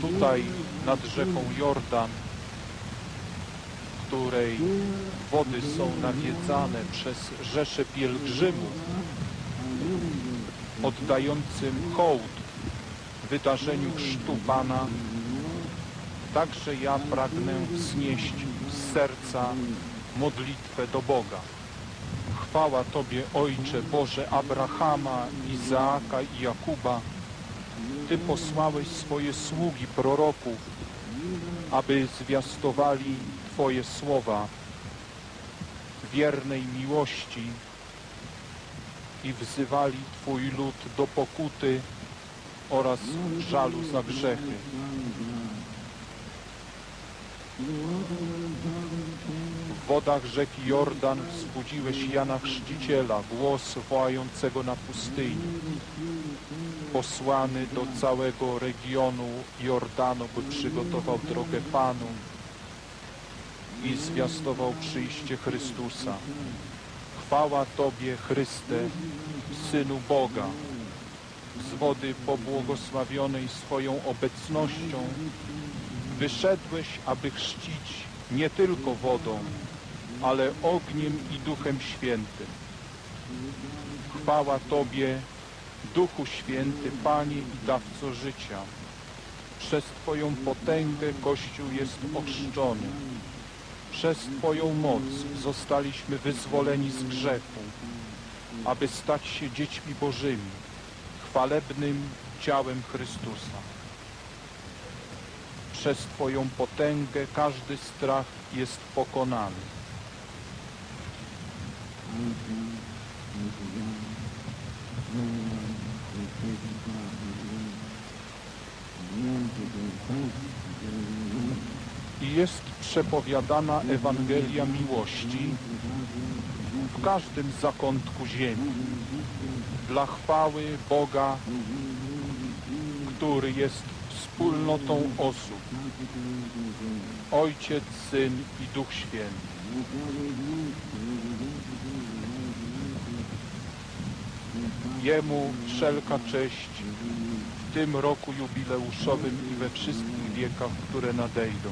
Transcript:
tutaj nad rzeką Jordan, której wody są nawiedzane przez rzesze pielgrzymów oddającym hołd wydarzeniu chrztu Pana, także ja pragnę wznieść z serca modlitwę do Boga. Chwała Tobie, Ojcze Boże Abrahama, Izaaka i Jakuba. Ty posłałeś swoje sługi proroków, aby zwiastowali Twoje słowa wiernej miłości i wzywali Twój lud do pokuty oraz żalu za grzechy. Wodach rzeki Jordan wzbudziłeś Jana Chrzciciela, głos wołającego na pustyni, posłany do całego regionu Jordanu, by przygotował drogę Panu i zwiastował przyjście Chrystusa. Chwała Tobie, Chryste, Synu Boga, z wody pobłogosławionej swoją obecnością, wyszedłeś, aby chrzcić nie tylko wodą, ale ogniem i Duchem Świętym. Chwała Tobie, Duchu Święty, Panie i Dawco życia. Przez Twoją potęgę Kościół jest ochrzczony. Przez Twoją moc zostaliśmy wyzwoleni z grzechu, aby stać się dziećmi Bożymi, chwalebnym ciałem Chrystusa. Przez Twoją potęgę każdy strach jest pokonany. I jest przepowiadana Ewangelia miłości w każdym zakątku ziemi dla chwały Boga, który jest wspólnotą osób. Ojciec, Syn i Duch Święty. Jemu wszelka cześć w tym roku jubileuszowym i we wszystkich wiekach, które nadejdą.